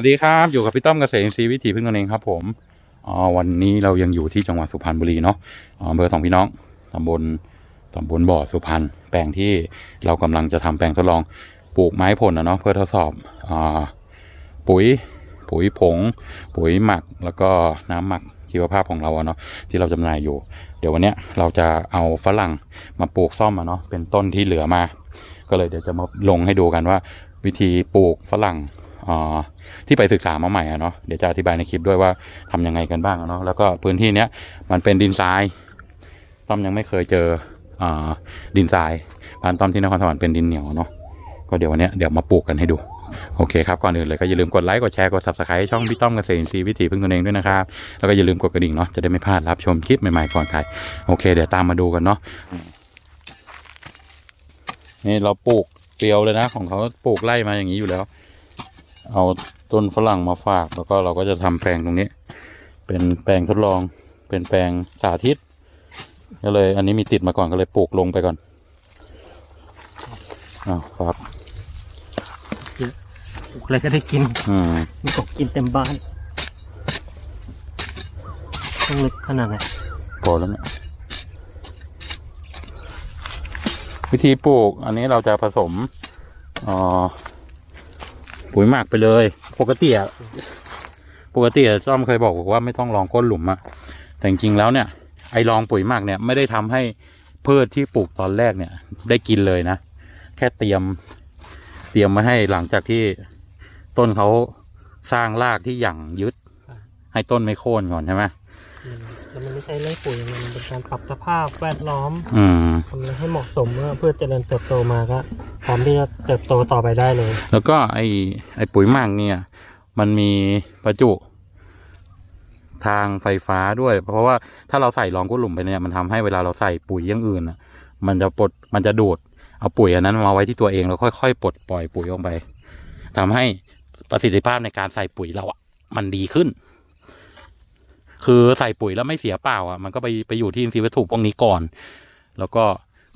วัสดีครับ อยู่กับพี่ต้อมเกษตรอินทรีย์วิถีพึ่งตนเองครับ ผมอ๋อวันนี้เรายังอยู่ที่จังหวัดสุพรรณบุรีเนาะอ๋ออำเภอสองพี่น้องตำบลตำบลบ่อสุพรรณแปลงที่เรากำลังจะทำแปลงทดลองปลูกไม้ผลนะเนาะเพื่อทดสอบอปุ๋ย ปุ๋ยผง ปุ๋ยหมักแล้วก็น้ำหมักชีวภาพของเราเนาะที่เราจำหน่ายอยู่ เดี๋ยววันเนี้ยเราจะเอาฝรั่งมาปลูกซ่อมอะเนาะเป็นต้นที่เหลือมา ก็เลยเดี๋ยวจะมาลงให้ดูกันว่า วิธีปลูกฝรั่ง ที่ไปศึกษามาใหม่อะเนาะเดี๋ยวจะอธิบายในคลิปด้วยว่าทำยังไงกันบ้างเนาะแล้วก็พื้นที่เนี้ยมันเป็นดินทรายต้อมยังไม่เคยเจออ่าดินทรายบ้านต้อมที่นครสวรรค์เป็นดินเหนียวเนาะก็เดี๋ยววันเนี้ยเดี๋ยวมาปลูกกันให้ดูโอเคครับ ก่อนอื่นเลยก็อย่าลืมกดไลค์ กดแชร์ กด subscribe ช่องพี่ต้อมเกษตรอินทรีวิถีพึ่งตนเองด้วยนะครับ แล้วก็อย่าลืมกดกระดิ่งเนาะจะได้ไม่พลาดรับชมคลิปใหม่ๆก่อนใครโอเค เดี๋ยวตามมาดูกันเนาะนี่เราปลูกเปียวเลยนะ ของเขาปลูกไล่มาอย่างนี้อยู่แล้ว เอาต้นฝรั่งมาฝาก แล้วก็เราก็จะทำแปลงตรงนี้ เป็นแปลงทดลอง เป็นแปลงสาธิต ก็เลย อันนี้มีติดมาก่อนก็เลยปลูกลงไปก่อนอ้าวครับปลูกอะไรก็ได้กินอืมมีกบกินเต็มบ้านต้องลึกขนาดไหนพอแล้วเนี่ยวิธีปลูกอันนี้เราจะผสมเอ่อ ปุ๋ยหมักไปเลย ปกติอะปกติอะซ่อมเคยบอกว่าไม่ต้องลองก้นหลุมอะแต่จริงๆแล้วเนี่ย ไอ้ลองปุ๋ยหมักเนี่ยไม่ได้ทำให้พืชที่ปลูกตอนแรกเนี่ย ได้กินเลยนะ แค่เตรียม เตรียมมาให้หลังจากที่ต้นเขาสร้างรากที่หยั่งยึด ให้ต้นไม่โค่นก่อนใช่ไหม แล้วมันไม่ใช่เรื่องปุ๋ยมันเป็นการปรับสภาพแวดล้อมอืมทำอะไรให้เหมาะสมเมื่อเพื่อเจริญเติบโตมาก็พร้อมที่จะเติบโตต่อไปได้เลย แล้วก็ไอไอปุ๋ยหมักเนี่ย มันมีประจุ ทางไฟฟ้าด้วย เพราะว่าถ้าเราใส่รองก้นหลุมไปเนี่ยมันทำให้เวลาเราใส่ปุ๋ยอย่างอื่นอะ มันจะปลดมันจะดูดเอาปุ๋ยอันนั้นมาไว้ที่ตัวเองแล้วค่อยๆปลดปล่อยปุ๋ยออกไปทำให้ประสิทธิภาพในการใส่ปุ๋ยเราอะ มันดีขึ้น คือใส่ปุ๋ยแล้วไม่เสียเปล่าอะมันก็ไปไปอยู่ที่อินทรีย์วัตถุพวกนี้ก่อน แล้วก็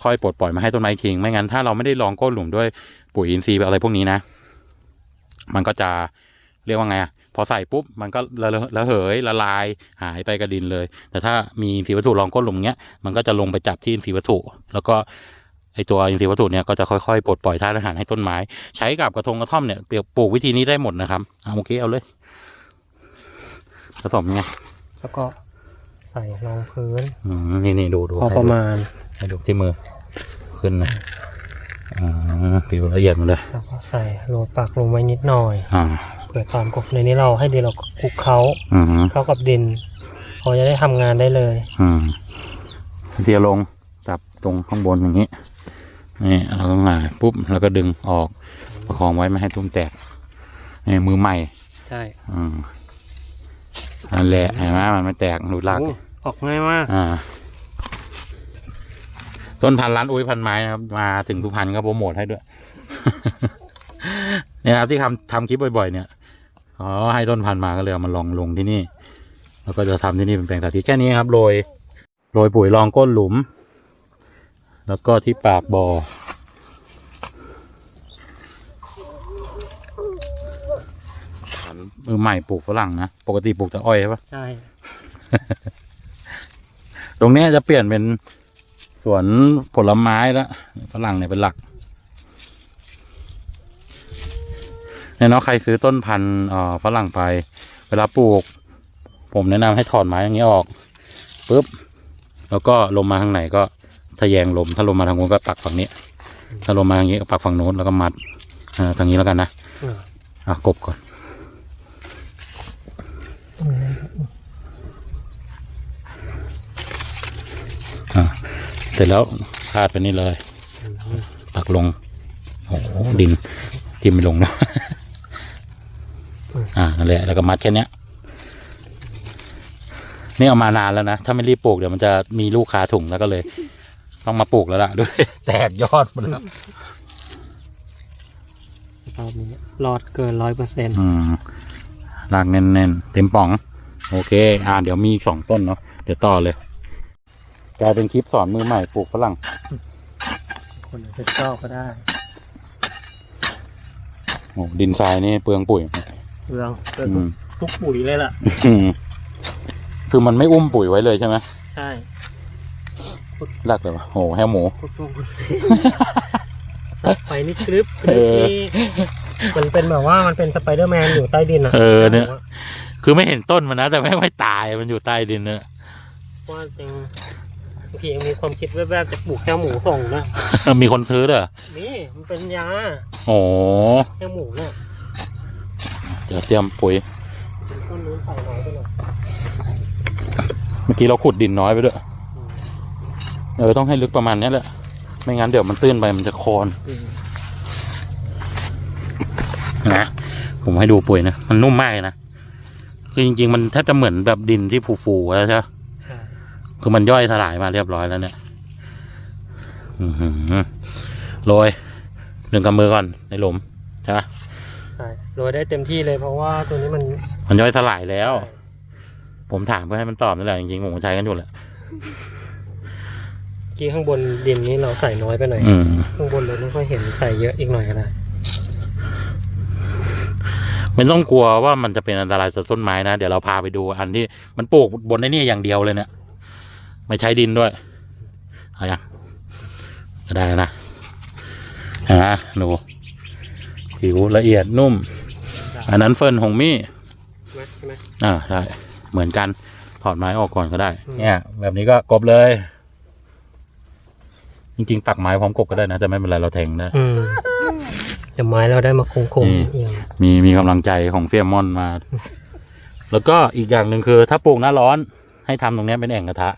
ค่อยปลดปล่อยมาให้ต้นไม้ทิ้งไม่งั้นถ้าเราไม่ได้ลองก้นหลุมด้วยปุ๋ยอินทรีย์อะไรพวกนี้นะ มันก็จะเรียกว่าไงอะพอใส่ปุ๊บมันก็ระระระเหยละลายหายไปกับดินเลย แต่ถ้ามีอินทรีย์วัตถุรองก้นหลุมเนี้ยมันก็จะลงไปจับที่อินทรีย์วัตถุ แล้วก็ไอตัวอินทรีย์วัตถุเนี่ยก็จะค่อยๆปลดปล่อยธาตุอาหารให้ต้นไม้ ใช้กับกระทงกระท่อมเนี่ยปรียบปลูกวิธีนี้ได้หมดนะครับเอาโอเคเอาเลยผสมไง แล้วก็ใส่รองพื้นอืมนี่นี่ดูดูพอให้ประดูมาณให้ดูที่มือ ขึ้นนะอ่าผิวละเอียดหมดเลยแล้วก็ใส่โรยปักลงไว้นิดหน่อยอ่าเผื่อตอนกบในนี้เราให้ดินเราคลุกเขาอืมเข้ากับดินพอจะได้ทำงานได้เลย อืมเทียลงจับตรงข้างบนอย่างนี้นี่เราก็หงายปุ๊บแล้วก็ดึงออกประคองไว้ไม่ให้ตุ้มแตกนี่มือใหม่ ใช่ อืม นั่นแหละเห็นไหมมันไม่แตกหลุดลากโอ้ออกง่ายมาก อ่า ต้นพันธุ์ร้านอุ้ยพันไม้นะครับ มาถึงสุพรรณก็โปรโมทให้ด้วย เนี่ยครับที่ทำทำคลิปบ่อยๆเนี่ยอ๋อให้ต้นพันธุ์มาก็เลยเอามาลองลงที่นี่ แล้วก็จะทำที่นี่เป็นแปลงสาธิตแค่นี้ครับโรยโรยปุ๋ยรองก้นหลุม แล้วก็ที่ปากบ่อ มือใหม่ปลูกฝรั่งนะ ปกติปลูกแต่อ้อยใช่ปะใช่ ตรงเนี้ยจะเปลี่ยนเป็นสวนผลไม้แล้วฝรั่งเนี่ยเป็นหลักเนี่ยเนาะใครซื้อต้นพันธุ์เอ่อฝรั่งไป เวลาปลูก ผมแนะนำให้ถอดไม้อย่างนี้ออกปุ๊บแล้วก็ลมมาทางไหนก็ทะแยงลม ถ้าลมมาทางนู้นก็ปักฝั่งนี้ ถ้าลมมาทางนี้ก็ปักฝั่งโน้นแล้วก็มัดอ่าทางนี้แล้วกันนะอืมอะกบก่อน อ่าเสร็จแล้วพาดไปนี่เลย ปักลง โอ้โหดินทิ่มไม่ลงนะอ่านั่นแหละแล้วก็มัดแค่เนี้ยนี่เอามานานแล้วนะ ถ้าไม่รีบปลูกเดี๋ยวมันจะมีลูกคาถุงแล้วก็เลย ต้องมาปลูกแล้วล่ะด้วย แตกยอดหมดแล้วรอบนี้รอดเกินร้อยเปอร์เซ็นต์อืม รากแน่นๆ เต็มป่อง โอเค อ่า เดี๋ยวมีอีกสองต้นเนาะ เดี๋ยวต่อเลย กลายเป็นคลิปสอนมือใหม่ปลูกฝรั่ง คนอาจจะชอบก็ได้โอ้ดินทรายนี่เปลืองปุ๋ยเรืองเรืองอืมทุกปุ๋ยเลยล่ะอืมคือมันไม่อุ้มปุ๋ยไว้เลยใช่ไหมใช่รักเลยวะโอ้แฮวหมูทุกทุกสับไปนี่คลิปคเอลิปอนี่ มันเป็นแบบว่ามันเป็นสไปเดอร์แมนอยู่ใต้ดินอะเออเนี่ย คือไม่เห็นต้นมันนะแต่ไม่ไม่ตายมันอยู่ใต้ดินเนอะว่าจริงบางทียังมีความคิดแวบๆจะปลูกแค่หมูส่งนะมีคนซื้อเด้อนี่มันเป็นยาโอ้แค่หมูเนี่ยเดี๋ยวเตรียมปุ๋ยเป็นต้นนู้นใส่น้อยไปหน่อยเมื่อกี้เราขุดดินน้อยไปด้วยอืมเออต้องให้ลึกประมาณเนี้ยแหละ ไม่งั้นเดี๋ยวมันตื้นไปมันจะโคลนอืม นะผมให้ดูปุ๋ยนะมันนุ่มมากเลยนะคือจริงๆ มันแทบจะเหมือนแบบดินที่ฟูๆแล้วใช่ไหมใช่คือมันย่อยสลายมาเรียบร้อยแล้วเนี่ยอือหือโรยหนึ่งกำมือก่อนในหลุมใช่ปะใช่โรยได้เต็มที่เลยเพราะว่าตัวนี้มันมันย่อยสลายแล้ว ผมถามเพื่อให้มันตอบนั่นแหละจริงๆผมก็ใช้กันอยู่แหละเมื่อกี้ข้างบนดินนี้เราใส่น้อยไปหน่อยอืมข้างบนเราไม่ค่อยเห็นใส่เยอะอีกหน่อยก็ได้ ไม่ต้องกลัวว่ามันจะเป็นอันตรายต่อต้นไม้นะ เดี๋ยวเราพาไปดูอันที่มันปลูกบนไอ้นี่อย่างเดียวเลยเนี่ย ไม่ใช้ดินด้วยเอาอย่างก็ได้นะฮะดูผิวละเอียดนุ่ม อันนั้นเฟิร์นหงมี่ใช่ไหมใช่ไหมอ่าใช่เหมือนกันถอดไม้ออกก่อนก็ได้อืมเนี่ย แบบนี้ก็กบเลย จริงๆปักไม้พร้อมกบก็ได้นะ แต่ไม่เป็นไรเราแทงได้อืม เดี๋ยวไม้เราได้มาโค้งนี่ๆเอียงมีมีกำลังใจของเฟียมอนมา แล้วก็อีกอย่างหนึ่งคือ ถ้าปลูกหน้าร้อน ให้ทำตรงเนี้ยเป็นแอ่งกระทะ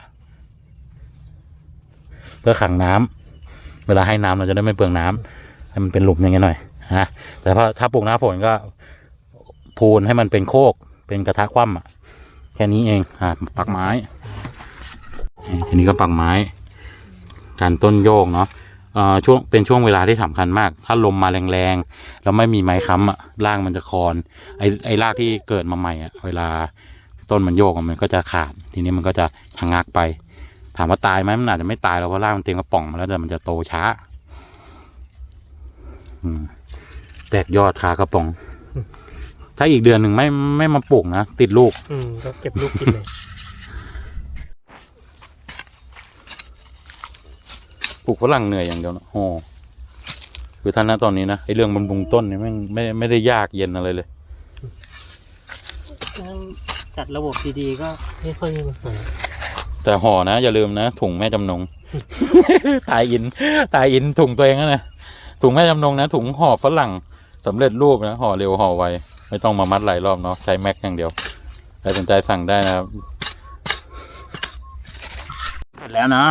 เพื่อขังน้ำเวลาให้น้ำเราจะได้ไม่เปลืองน้ำให้มันเป็นหลุมอย่างเงี้ยหน่อยนะแต่พอถ้าปลูกหน้าฝนก็พูนให้มันเป็นโคก เป็นกระทะคว่ำอะแค่นี้เองอ่าปักไม้นี่ทีนี้ก็ปักไม้การต้นโยกเนาะเอ่อ ช่วงเป็นช่วงเวลาที่สำคัญมาก ถ้าลมมาแรงๆ แล้วไม่มีไม้ค้ำอะรากมันจะคลอนไอ้ไอ้รากที่เกิดมาใหม่อะ เวลาต้นมันโยกอะมันก็จะขาด ทีนี้มันก็จะชะงักไป ถามว่าตายไหมมันอาจจะไม่ตายแล้วเพราะรากมันเต็มกระป๋องมาแล้วแต่มันจะโตช้า อืม แตกยอดคากระป๋อง ถ้าอีกเดือนหนึ่งไม่ไม่มาปลูกนะติดลูก อืมก็เก็บลูกกินเลย ปลูกฝรั่งเหนื่อยอย่างเดียวนะโอ้คือท่านนะตอนนี้นะไอเรื่องบำรุงต้นเนี่ยแม่งไม่ไม่ได้ยากเย็นอะไรเลย จัดระบบดีๆก็ไม่ค่อยมีปัญหาแต่ห่อนะอย่าลืมนะถุงแม่จำนง ตายอิน ตายอินถุงตัวเองนะนะถุงแม่จำนงนะถุงห่อฝรั่งสำเร็จรูปนะห่อเร็วห่อไวไม่ต้องมามัดหลายรอบเนาะใช้แม็กอย่างเดียวใครสนใจสั่งได้นะครับเสร็จแล้วนะ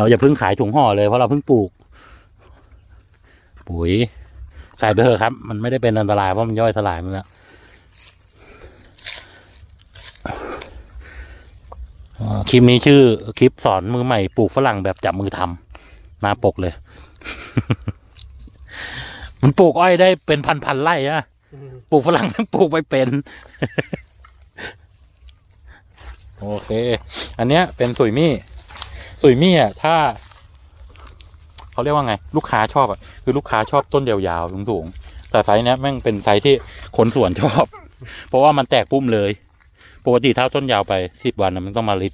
เราอย่าเพิ่งขายถุงห่อเลยเพราะเราเพิ่งปลูก ปุ๋ยใส่ไปเถอะครับ มันไม่ได้เป็นอันตรายเพราะมันย่อยสลายมันแล้วคลิปนี้ชื่อคลิปสอนมือใหม่ปลูกฝรั่งแบบจับมือทำหน้าปกเลย มันปลูกอ้อยได้เป็นพันๆไร่อะปลูกฝรั่งมันปลูกไม่เป็น โอเค อันเนี้ยเป็นสุยมี่ สุยมี่อะถ้าเขาเรียกว่าไง ลูกค้าชอบอะคือลูกค้าชอบต้นยาวๆสูงๆแต่ไซส์เนี้ยแม่งเป็นไซส์ที่คนสวนชอบ เพราะว่ามันแตกพุ่มเลยปกติถ้าต้นยาวไปสิบวันนะมันต้องมาลิด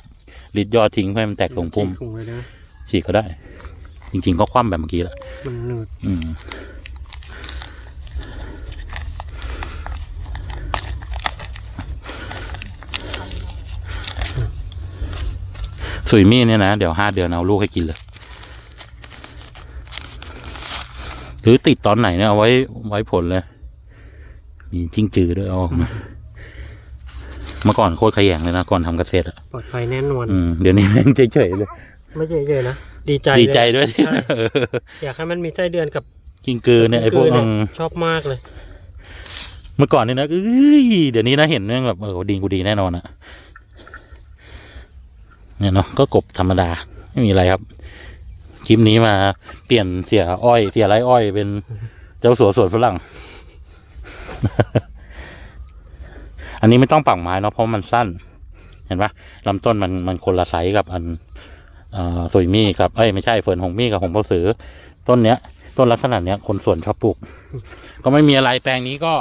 ลิดยอดทิ้งเพื่อให้มันแตกตรงพุ่มถุงเลยนะฉีกก็ได้ จริง ๆ ก็คว่ำแบบเมื่อกี้แหละมันหนืดอืม สุยมี่เนี่ยนะ เดี๋ยวห้าเดือนเอาลูกให้กินเลย หรือติดตอนไหนเนี่ยเอาไว้ไว้ผลเลย มีจิ้งจือด้วยเอาออกมาเมื่อก่อนโคตรขยันเลยนะ ก่อนทำเกษตรอะปลอดภัยแน่นอนอืมเดี๋ยวนี้แม่งเฉยๆเลย ไม่เฉยๆนะ ดีใจ ดีใจเลด้วยที่ใช่เอออยากให้มันมีไส้เดือนกับกิ้งกือเนี่ยไอ้พวกกิ้งกือืมชอบมากเลย เมื่อก่อนเนี่ยนะเอ้ยเดี๋ยวนี้นะเห็นแม่งแบบเออดีกูดีแน่นอนอะ เนี่ยเนาะก็กบธรรมดาไม่มีอะไรครับ คลิปนี้มาเปลี่ยนเสียอ้อย เสียไรอ้อยเป็นเจ้าสัวสวนฝรั่ง อันนี้ไม่ต้องปักไม้เนาะเพราะมันสั้น เห็นปะลำต้นมันมันคนละไซส์กับอันเอ่อสุยมี่กับเอ้ยไม่ใช่เฟิร์นหงมี่กับหงเปาสือ ต้นเนี้ย ต้นลักษณะเนี้ยคนสวนชอบปลูก ก็ไม่มีอะไรแปลงนี้ก็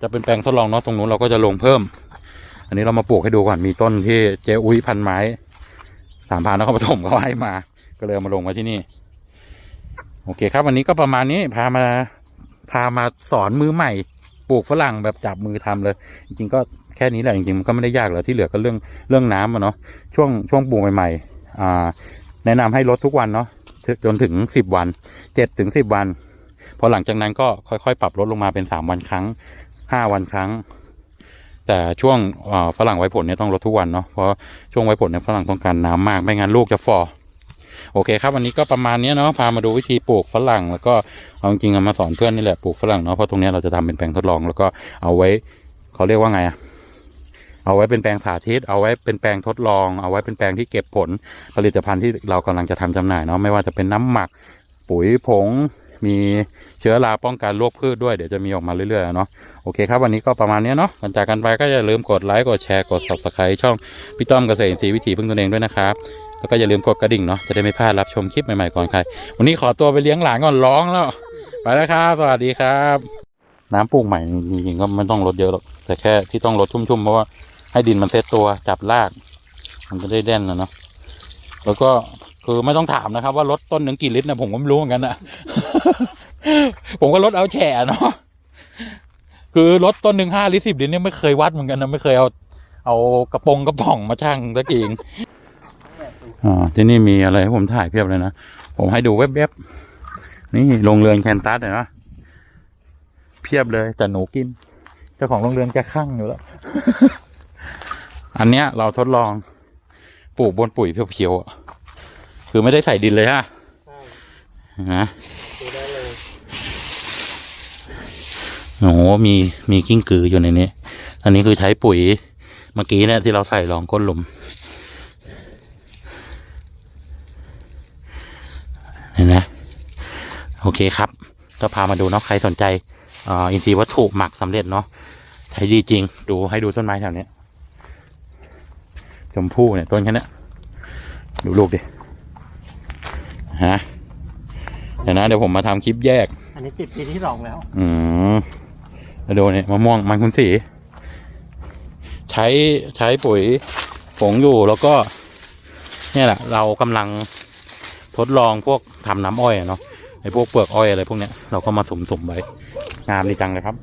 จจะเป็นแปลงทดลองเนาะตรงนู้นเราก็จะลงเพิ่ม อันนี้เรามาปลูกให้ดูก่อนมีต้นที่เจ๊อุ้ยพันไม้ สามพันนครปฐมเขาให้มา ก็เลยมาลงไว้ที่นี่ โอเคครับ วันนี้ก็ประมาณนี้พามาพามาสอนมือใหม่ปลูกฝรั่งแบบจับมือทำเลย จริงๆก็แค่นี้แหละจริงๆมันก็ไม่ได้ยากหรอกที่เหลือก็เรื่องเรื่องน้ำอะเนาะช่วงช่วงปลูกใหม่ๆอ่าแนะนำให้ลดทุกวันเนาะจนถึงสิบวันเจ็ดถึงสิบวัน พอหลังจากนั้นก็ค่อยๆ ปรับลดลงมาเป็นสามวันครั้งห้าวันครั้ง แต่ช่วงฝรั่งไว้ผลเนี่ยต้องลดทุกวันเนาะเพราะช่วงไว้ผลเนี่ยฝรั่งต้องการน้ำมากไม่งั้นลูกจะฟอโอเคครับวันนี้ก็ประมาณนี้เนาะพามาดูวิธีปลูกฝรั่ง แล้วก็เอาจริงๆมาสอนเพื่อนนี่แหละปลูกฝรั่งเนาะเพราะตรงนี้เราจะทำเป็นแปลงทดลอง แล้วก็เอาไว้เขาเรียกว่าไงอะเอาไว้เป็นแปลงสาธิต เอาไว้เป็นแปลงทดลอง เอาไว้เป็นแปลงที่เก็บผลผลิตภัณฑ์ที่เรากำลังจะทำจำหน่ายเนาะไม่ว่าจะเป็นน้ำหมัก ปุ๋ยผง มีเชื้อราป้องกันโรคพืชด้วยเดี๋ยวจะมีออกมาเรื่อยๆเนาะโอเคครับวันนี้ก็ประมาณนี้เนาะกันจากกันไปก็อย่าลืมกดไลค์กดแชร์กด subscribe ช่องพี่ต้อมเกษตรอินทรีย์วิถีพึ่งตนเองด้วยนะครับแล้วก็อย่าลืมกดกระดิ่งเนาะจะได้ไม่พลาดรับชมคลิปใหม่ๆก่อนใครวันนี้ขอตัวไปเลี้ยงหลานก่อนร้องแล้วไปแล้วครับสวัสดีครับ น้ำปลูกใหม่จริงๆก็ไม่ต้องลดเยอะหรอกแต่แค่ที่ต้องลดชุ่มๆเพราะว่าให้ดินมันเซตตัวจับราก มันจะได้แด่นนะเนาะแล้วก็ คือไม่ต้องถามนะครับ ว่ารถต้นหนึ่งกี่ลิตรนะผมก็ไม่รู้เหมือนกันนะผมก็ลดเอาแฉะเนาะคือรถต้นหนึ่งห้าลิตรสิบลิตรเนี่ยไม่เคยวัดเหมือนกันนะไม่เคยเอา เอากระปงกระป๋องมาชั่งสักทีเองอ่าที่นี่มีอะไรให้ผมถ่ายเพียบเลยนะ ผมให้ดูแวบๆนี่โรงเรือนแคนตัสเห็นไหมเพียบเลยแต่หนูกิน เจ้าของโรงเรือนแกข้างอยู่แล้ว อันเนี้ยเราทดลองปลูกบนปุ๋ยเพียวๆอะ คือไม่ได้ใส่ดินเลยฮะใช่นะดูได้เลยโอ้โหมีมีกิ้งกืออยู่ในนี้ อันนี้คือใช้ปุ๋ยเมื่อกี้เนี่ยที่เราใส่รองก้นหลุมเห็นไหมโอเคครับ ก็พามาดูเนาะใครสนใจอ่าอินทรีย์วัตถุหมักสำเร็จเนาะใช้ดีจริง ดูให้ดูต้นไม้แถวเนี้ยชมพู่เนี่ยต้นแค่เนี้ยดูลูกดิ ฮะเดี๋ยวนะเดี๋ยวผมมาทำคลิปแยก อันนี้ติดปีที่สองแล้ว อืมมาดูเนี่ยมะม่วงมันคุณสีใช้ใช้ปุ๋ยผงอยู่แล้วก็ เนี่ยแหละ เรากำลังทดลองพวกทำน้ำอ้อยอะเนาะไอ้พวกเปลือกอ้อยอะไรพวกเนี้ยเราก็มาสุ่มๆไว้งามดีจังเลยครับ